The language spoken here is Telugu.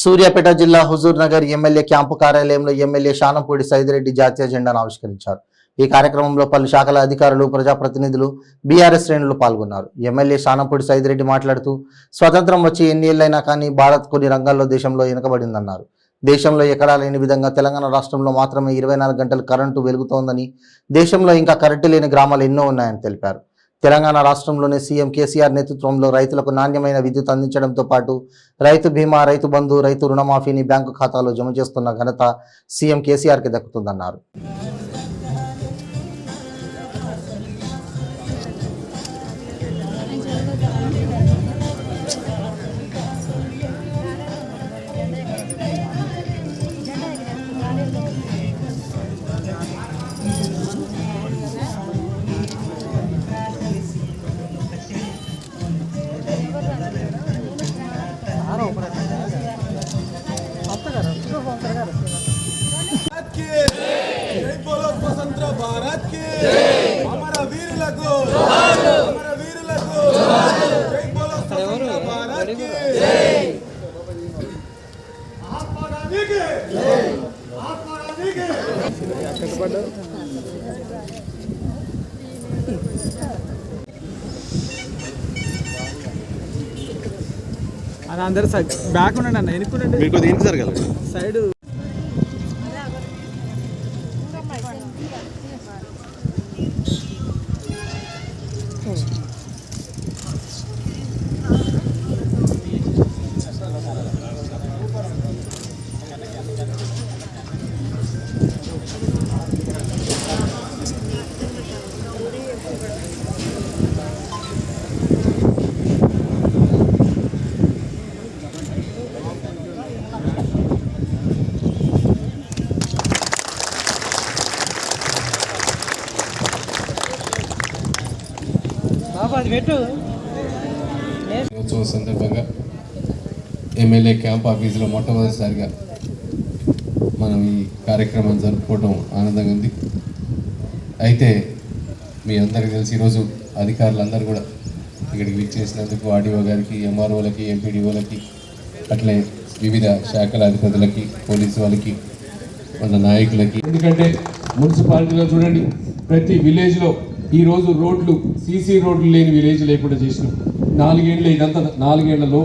సూర్యాపేట జిల్లా హుజూర్ నగర్ ఎమ్మెల్యే క్యాంపు కార్యాలయంలో ఎమ్మెల్యే శానంపూడి సైదిరెడ్డి జాతీయ జెండాను ఆవిష్కరించారు. ఈ కార్యక్రమంలో పలు శాఖల అధికారులు ప్రజాప్రతినిధులు బీఆర్ఎస్ శ్రేణులు పాల్గొన్నారు. ఎమ్మెల్యే శానంపూడి సైదిరెడ్డి మాట్లాడుతూ స్వతంత్రం వచ్చి ఎన్ని ఏళ్ళైనా కానీ భారత్ కొన్ని రంగాల్లో దేశంలో వెనుకబడిందన్నారు. దేశంలో ఎక్కడా లేని విధంగా తెలంగాణ రాష్ట్రంలో మాత్రమే ఇరవై నాలుగు గంటలు కరెంటు వెలుగుతోందని దేశంలో ఇంకా కరెంటు లేని గ్రామాలు ఎన్నో ఉన్నాయని తెలిపారు. తెలంగాణ రాష్ట్రంలోనే సీఎం కేసీఆర్ నేతృత్వంలో రైతులకు నాణ్యమైన విద్యుత్ అందించడంతో పాటు రైతు బీమా రైతు బంధు రైతు రుణమాఫీని బ్యాంకు ఖాతాలో జమ చేస్తున్న ఘనత సీఎం కేసీఆర్కి దక్కుతుందన్నారు. భారత్కి అమర వీరులకు అమర వీరులకు జై బోలో భారత్కి జై ఆత్మ జై ఆత్మ అందరు బ్యాక్ ఉండండి అన్న ఎనుకుండండి మీకు కదా సైడు సైడ్ దినోత్సవం సందర్భంగా ఎమ్మెల్యే క్యాంప్ ఆఫీసులో మొట్టమొదటిసారిగా మనం ఈ కార్యక్రమం జరుపుకోవడం ఆనందంగా ఉంది. అయితే మీ అందరికీ తెలిసి ఈరోజు అధికారులందరూ కూడా ఇక్కడికి విచ్చేసినందుకు ఆర్డీఓ గారికి ఎంఆర్ఓలకి ఎంపీడీఓలకి అట్లే వివిధ శాఖల అధిపతులకి పోలీసు వాళ్ళకి మన నాయకులకి. ఎందుకంటే మున్సిపాలిటీలో చూడండి ప్రతి విలేజ్లో ఈ రోజు రోడ్లు సీసీ రోడ్లు లేని విలేజ్ లేకుండా చేసినాం. నాలుగేళ్ళు ఇదంతా నాలుగేళ్ళలో